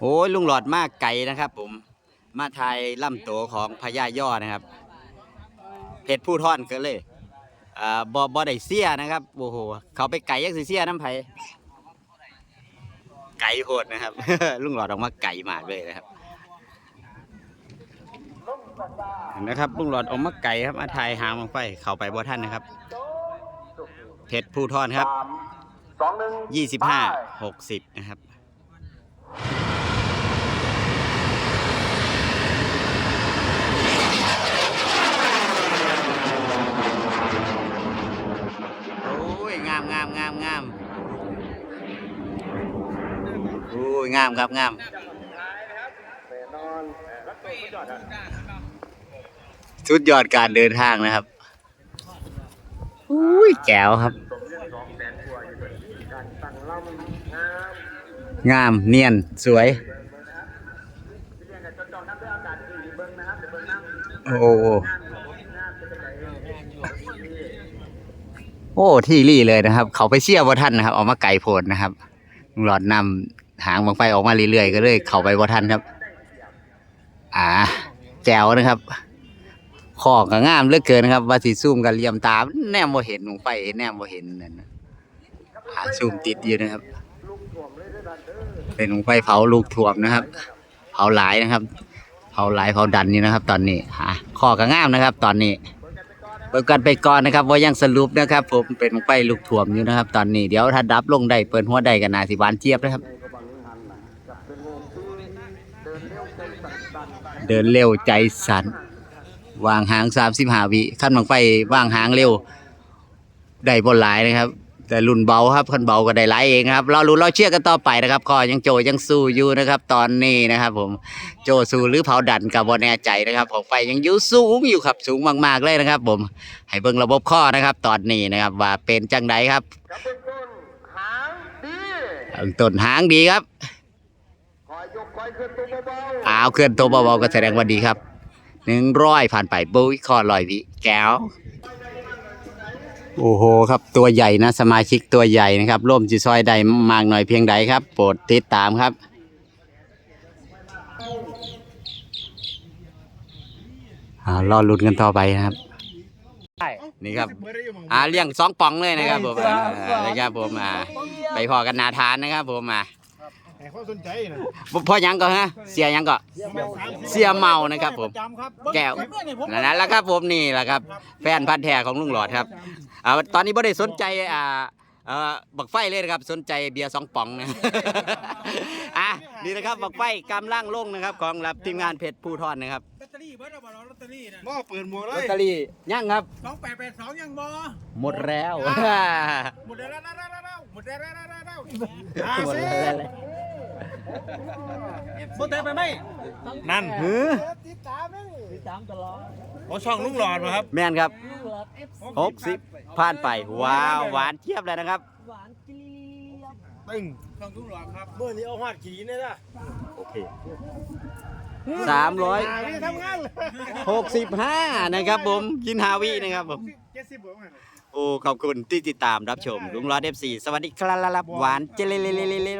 โอ้ยลุงหลอดมากไก่นะครับ ผม มาทายล่ำโตของพญาย่อนะครับ เพชรผู้ท่อนกันเลยอ่าบอบอได้เสียนะครับโอ้โหเขาไปไก่ยังสิเสียน้ำไผไก่โหดนะครับ ลุงหลอดออกมาไก่มากเลยนะครับเห็นนะครับลุงหลอดออกมาไก่ครับมาทายหางลงไปเข้าไปบ่ท่านนะครับ เพชรผู้ท่อนครับสองหนึ่งยี่สิบห้าหกสิบนะครับ โอ้ย งามงามงามงามโอ้ยงามครับงามสุดยอดการเดินทางนะครับอุ้ยแจ๋วครับ งามเนียนสวย โอ้โหโอ้ที่รี่เลยนะครับ เขาไปเชี่ยวบ่ท่านนะครับ ออกมาไก่โพดนะครับหลอดนำหางบางไฟออกมาเรื่อยๆก็เลยเข้าไปบ่ท่านครับ อ่า แจ๋วนะครับขอกก็งามเหลือเกินนะครับ ว่าสิซูมกันเลียมตาแนมบ่เห็นลงไปแนมบ่เห็นนั่นหาซูมติดอยู่นะครับ เป็นลงไฟเผาลูกถ่วมนะครับ เผาหลายนะครับ เผาหลายเผาดันนี่นะครับ ตอนนี้หาขอกก็งามนะครับ ตอนนี้ เปิดกันไปก่อนนะครับว่ายังสรุปนะครับ ผมเป็นไฟลูกถ่วมอยู่นะครับ ตอนนี้เดี๋ยวถ้าดับลงได้เปิดหัวได้กันนาสิหวานเจี๊ยบนะครับ เดินเร็วใจสั่นวางหางสามสิบห้าวิขั้นบังไฟวางหางเร็วได้บนหลายนะครับ แต่รุ่นเบาครับคันเบาก็ได้หลายเองครับ เรารู้เราเชื่อกันต่อไปนะครับก็ยังโจยังสู้อยู่นะครับ ตอนนี้นะครับผมโจสู้หรือเผาดันกับบแน่ใจนะครับของไฟยังอยู่สูงอยู่ครับสูงมาก ๆเลยนะครับ ผมให้เบิ่งระบบข้อนะครับ ตอนนี้นะครับว่าเป็นจังไดครับกับเป็นต้นหางดีต้นหางดีครับคอยยกคอยขึ้นตัวเบาอ้าวเคลื่อนตัวเบาๆก็แสดงว่าดีครับหนึ่งร้อยผ่านไปบุ้ยข้อลอยวิแก้ว โอ้โหครับตัวใหญ่นะสมาชิกตัวใหญ่นะครับร่วมจีซอยใดมากหน่อยเพียงใดครับโปรดติดตามครับอ่ารอลุ้นกันต่อไปนะครับ นี่ครับอ่าเลี้ยงสองป่องเลยนะครับผมอ่านะครับผมอ่าไปพอกันนาทานนะครับผมอ่า ให้ความสนใจนะพ่อหยังก็ฮะ เสียหยังก็ เสียเมานะครับผม จำครับแก้ว นั่นแหละครับผมนี่แหละครับ แฟนพันธุ์แท้ของลุงหลอดครับอ่าตอนนี้ไม่ได้สนใจอ่าเอ่อบักไฟเลยนะครับ สนใจเบียร์สองป๋องนะ อะนี่นะครับบักไฟกำลังลงนะครับ ของรับทีมงานเพชรผู้ทอนนะครับลอตเตอรี่เบิร์ดเอาบ่ลอตเตอรี่นะหม้อเปิดหมวกเลลอยตเตอรี่ยังครับ สองแปดแปดสองยังบ่หมดแล้ว หมดแล้วแล้วแล้วแล้วหมดแล้วแล้วแล้วแล้วหมดแล้ว หมดแล้วไปไหมนั่นหือโอ้ช่องลุงหลอดมาครับ แม่นครับหกสิบผ่านไป ว้าว หวานเทียบเลยนะครับ ตึงต้องทุกหลอดครับเมื่อนี้เอาหอดขี่นี่นะโอเคสามร้อยไม่ทำงานเลยหกสิบห้านะครับผมกินฮาวินะครับผมเจ็ดสิบหัวมันโอ้ขอบคุณที่ติดตามรับชมลุงรอดเอฟซีสวัสดีครับหวานเจเลเลเลเล